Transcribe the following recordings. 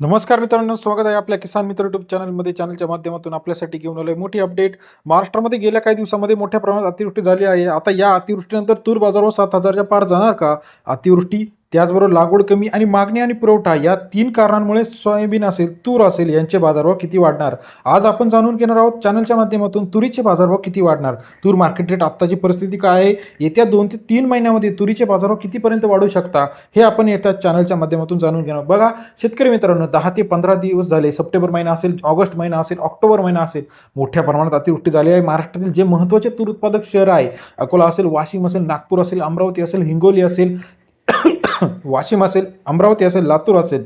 नमस्कार मित्रांनो स्वागत आहे आपल्या किसान मित्र युट्यूब चॅनलमध्ये चॅनलच्या माध्यमातून आपल्यासाठी घेऊन आलोय मोठी अपडेट महाराष्ट्रामध्ये गेल्या काही दिवसामध्ये मोठ्या प्रमाणात अतिवृष्टी झाली आहे. आता या अतिवृष्टीनंतर तूर बाजारावर सात हजारच्या पार जाणार का? अतिवृष्टी त्याचबरोबर लागवड कमी आणि मागणी आणि पुरवठा या तीन कारणांमुळे सोयाबीन असेल तूर असेल यांचे बाजारभाव किती वाढणार? आज आपण जाणून घेणार आहोत चॅनलच्या माध्यमातून तुरीचे बाजारभाव किती वाढणार? तूर मार्केट रेट आत्ताची परिस्थिती काय आहे? येत्या दोन ते तीन महिन्यामध्ये तुरीचे बाजारभाव कितीपर्यंत वाढू शकता? हे आपण येत्या चॅनलच्या माध्यमातून जाणून घेणार बघा शेतकरी मित्रांनो दहा ते पंधरा दिवस झाले. सप्टेंबर महिना असेल ऑगस्ट महिना असेल ऑक्टोबर महिना असेल. मोठ्या प्रमाणात अतिवृष्टी झाली आहे. महाराष्ट्रातील जे महत्त्वाचे तूर उत्पादक शहर आहे अकोला असेल वाशिम असेल नागपूर असेल अमरावती असेल हिंगोली असेल वाशिम असेल अमरावती असेल लातूर असेल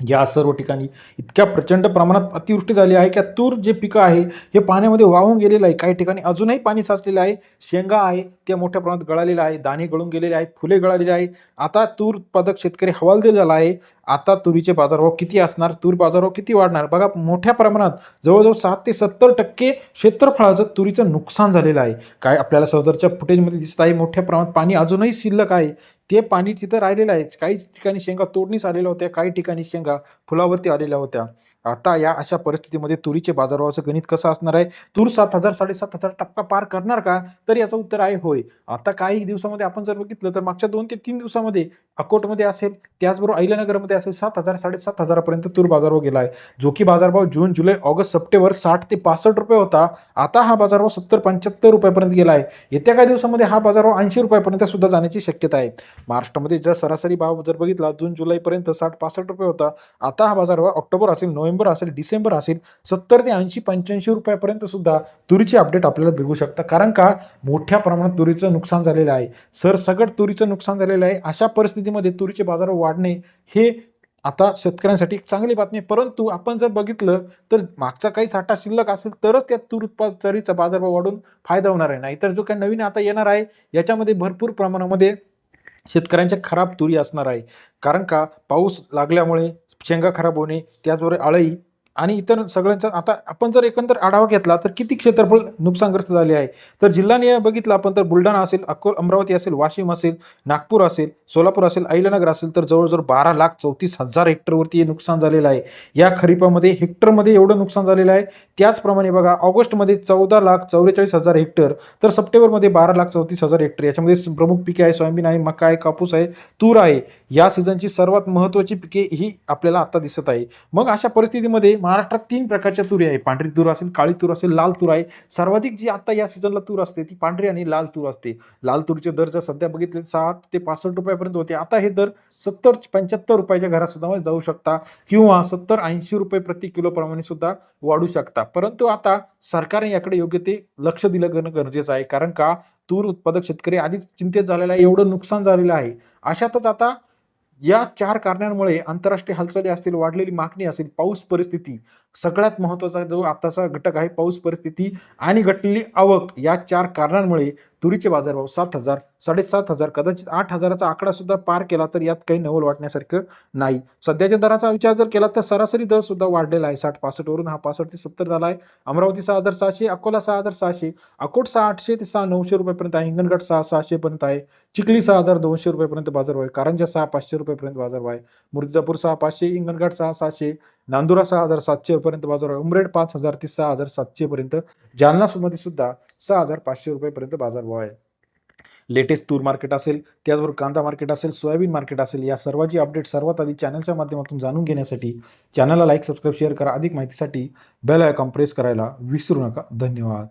या सर्व ठिकाणी इतक्या प्रचंड प्रमाणात अतिवृष्टी झाली आहे की तूर जे पिकं आहे हे पाण्यामध्ये वाहून गेलेलं आहे. काही ठिकाणी अजूनही पाणी साचलेलं आहे. शेंगा आहे त्या मोठ्या प्रमाणात गळालेलं आहे दाणे गळून गेलेले आहेत फुले गळालेली आहे आता तूर उत्पादक शेतकरी हवालदिल झाला आहे. आता तुरीचे बाजारभाव किती असणार? तूर बाजारभाव किती वाढणार? बघा मोठ्या प्रमाणात जवळजवळ सात ते सत्तर टक्के क्षेत्रफळाचं तुरीचं नुकसान झालेलं आहे. काय आपल्याला सदरच्या फुटेजमध्ये दिसत आहे मोठ्या प्रमाणात पाणी अजूनही शिल्लक आहे. ते पाणी तिथं राहिलेलं आहे. काही ठिकाणी शेंगा तोडणीस आलेल्या होत्या काही ठिकाणी शेंगा फुलावरती आलेल्या होत्या. आता या अशा परिस्थितीमध्ये तुरीचे बाजारभावाचं गणित कसं असणार आहे? तूर सात हजार साडेसात हजार टप्पा पार करणार का? तर याचं उत्तर आहे होय. आता काही दिवसामध्ये आपण जर बघितलं तर मागच्या दोन ते तीन दिवसामध्ये अकोटमध्ये असेल त्याचबरोबर अहिल्यानगरमध्ये असेल सात हजार साडेसात हजारापर्यंत तूर बाजारभाव गेला आहे जो की बाजारभाव जून जुलै ऑगस्ट सप्टेंबर साठ ते पासष्ट रुपये होता. आता हा बाजारभाव सत्तर पंच्याहत्तर रुपयापर्यंत गेला आहे येत्या काही दिवसामध्ये हा बाजारभाव ऐंशी रुपयापर्यंत सुद्धा जाण्याची शक्यता आहे. महाराष्ट्रामध्ये जर सरासरी भाव जर बघितला जून जुलैपर्यंत साठ पासष्ट रुपये होता. आता हा बाजारभाव ऑक्टोबर असेल नोव्हेंबर असेल डिसेंबर असेल सत्तर ते ऐंशी पंच्याऐंशी रुपयापर्यंत सुद्धा तुरीची अपडेट आपल्याला बघू शकता. कारण का? मोठ्या प्रमाणात तुरीचं नुकसान झालेलं आहे. सरसगट तुरीचं नुकसान झालेलं आहे. अशा परिस्थितीमध्ये तुरीचे बाजार वाढणे हे आता शेतकऱ्यांसाठी एक चांगली बातमी आहे. परंतु आपण जर बघितलं तर मागचा काही साठा शिल्लक असेल तरच त्या तूर उत्पाद तरीचा बाजारभाव वाढून फायदा होणार आहे. नाहीतर जो काही नवीन आता येणार आहे याच्यामध्ये भरपूर प्रमाणामध्ये शेतकऱ्यांच्या खराब तुरी असणार आहे. कारण का? पाऊस लागल्यामुळे शेंगा खराब होणे त्याचबरोबर अळई आणि इतर सगळ्यांचा आता आपण जर एकंदर आढावा घेतला तर किती क्षेत्रफळ नुकसानग्रस्त झाले आहे? तर जिल्हानिहाय बघितलं आपण तर बुलढाणा असेल अको अमरावती असेल वाशिम असेल नागपूर असेल सोलापूर असेल अहिल्यानगर असेल तर जवळजवळ बारा लाख चौतीस हजार हेक्टरवरती हे नुकसान झालेलं आहे. या खरीपामध्ये हेक्टरमध्ये एवढं नुकसान झालेलं आहे. त्याचप्रमाणे बघा ऑगस्टमध्ये चौदा लाख चौवेचाळीस हजार हेक्टर तर सप्टेंबरमध्ये बारा लाख चौतीस हजार हेक्टर. याच्यामध्ये प्रमुख पिके आहे सोयाबीन आहे मका आहे कापूस आहे तूर आहे. या सीझनची सर्वात महत्त्वाची पिके ही आपल्याला आता दिसत आहे. मग अशा परिस्थितीमध्ये महाराष्ट्रात तीन प्रकारच्या तुरी आहे. पांढरी तूर असेल काळी तूर असेल लाल तूर आहे. सर्वाधिक जी आता या सीझनला तूर असते ती पांढरी आणि लाल तूर असते. लाल तूरचे दर जर सध्या बघितले साठ ते पासष्ट रुपयापर्यंत होते. आता हे दर सत्तर पंच्याहत्तर रुपयाच्या घरासुद्धा जाऊ शकता किंवा सत्तर ऐंशी रुपये प्रति किलोप्रमाणे सुद्धा वाढू शकता. परंतु आता सरकारने याकडे योग्य ते लक्ष दिलं करणं गरजेचं आहे. कारण का? तूर उत्पादक शेतकरी आधीच चिंतेत झालेला आहे एवढं नुकसान झालेलं आहे. अशातच आता या चार कारणांमुळे आंतरराष्ट्रीय हालचाली असतील वाढलेली मागणी असेल पाऊस परिस्थिती सगळ्यात महत्त्वाचा जो आताचा घटक आहे पाऊस परिस्थिती आणि घटलेली आवक या चार कारणांमुळे तुरीचे बाजारभाव सात हजार साडेसात हजार कदाचित आठ हजाराचा आकडा सुद्धा पार केला तर यात काही नवल वाटण्यासारखं नाही. सध्याच्या दराचा विचार जर केला तर सरासरी दर सुद्धा वाढलेला आहे. साठ पासष्टवरून हा पासष्ट ते सत्तर झाला आहे. अमरावती सहा हजार सहाशे अकोला सहा हजार सहाशे अकोट सहा आठशे ते सहा नऊशे रुपयेपर्यंत आहे. हिंगणघाट सहा सहाशेपर्यंत आहे. चिखली सहा हजार दोनशे रुपयेपर्यंत बाजारभाव आहे. कारंजा सहा पाचशे रुपयेपर्यंत बाजारभाव आहे. मुर्जापूर सहा पाचशे हिंगणघाट सहा सहाशे नांदुरा सहा हजार सातशेपर्यंत बाजार आहे. उमरेड पाच हजार ते सहा हजार सातशेपर्यंत जालना सुद्धा सहा हजार पाचशे रुपयेपर्यंत बाजारभाव आहे. लेटेस्ट तूर मार्केट असेल त्याचबरोबर कांदा मार्केट असेल सोयाबीन मार्केट असेल या सर्वाची अपडेट सर्वात आधी चॅनलच्या माध्यमातून जाणून घेण्यासाठी चॅनलला लाईक सबस्क्राईब शेअर करा. अधिक माहितीसाठी बेल आयकॉन प्रेस करायला विसरू नका. धन्यवाद.